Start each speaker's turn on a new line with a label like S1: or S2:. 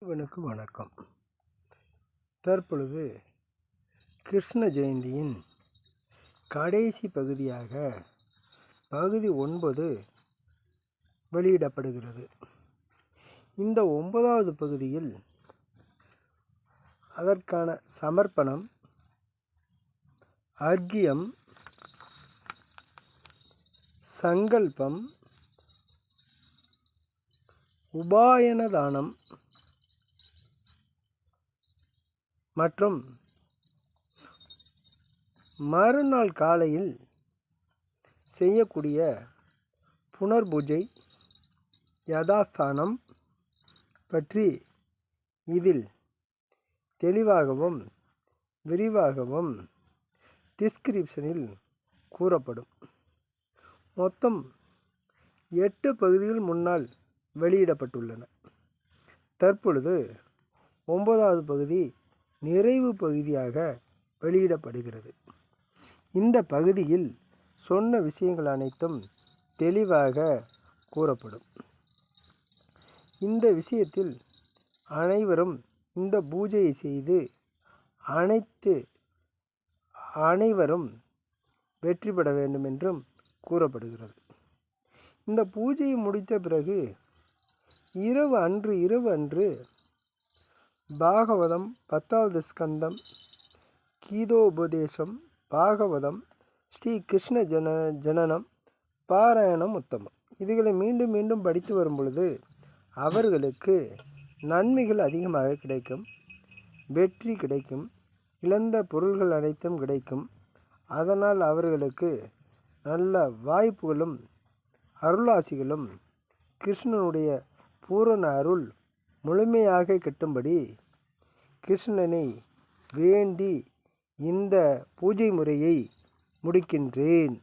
S1: இவனுக்கு வணக்கம். தற்பொழுது கிருஷ்ண ஜெயந்தியின் கடைசி பகுதியாக பகுதி ஒன்பது வெளியிடப்படுகிறது. இந்த ஒன்பதாவது பகுதியில் அதற்கான சமர்ப்பணம் அர்க்கியம் சங்கல்பம் உபாயனதானம் மற்றும் மறுநாள் காலையில் செய்யக்கூடிய புனர்பூஜை யதாஸ்தானம் பற்றி இதில் தெளிவாகவும் விரிவாகவும் டிஸ்கிரிப்ஷனில் கூறப்படும். மொத்தம் எட்டு பகுதிகள் முன்னால் வெளியிடப்பட்டுள்ளன. தற்பொழுது ஒன்பதாவது பகுதி நிறைவு பகுதியாக வெளியிடப்படுகிறது. இந்த பகுதியில் சொன்ன விஷயங்கள் அனைத்தும் தெளிவாக கூறப்படும். இந்த விஷயத்தில் அனைவரும் இந்த பூஜையை செய்து அனைத்து அனைவரும் வெற்றி பெற வேண்டும் என்றும் கூறப்படுகிறது. இந்த பூஜையை முடித்த பிறகு இரவு அன்று இரவு அன்று பாகவதம் பத்தாவது ஸ்கந்தம். கீதோபதேசம் பாகவதம் ஸ்ரீ கிருஷ்ண ஜன ஜனனம் பாராயணம் உத்தமம். இதுகளை மீண்டும் மீண்டும் படித்து வரும் பொழுது அவர்களுக்கு நன்மைகள் அதிகமாக கிடைக்கும் வெற்றி கிடைக்கும் இழந்த பொருள்கள் அனைத்தும் கிடைக்கும். அதனால் அவர்களுக்கு நல்ல வாய்ப்புகளும் அருளாசிகளும் கிருஷ்ணனுடைய பூரண அருள் முழுமையாக கிட்டும்படி கிருஷ்ணனை வேண்டி இந்த பூஜை முறையை முடிக்கின்றேன்.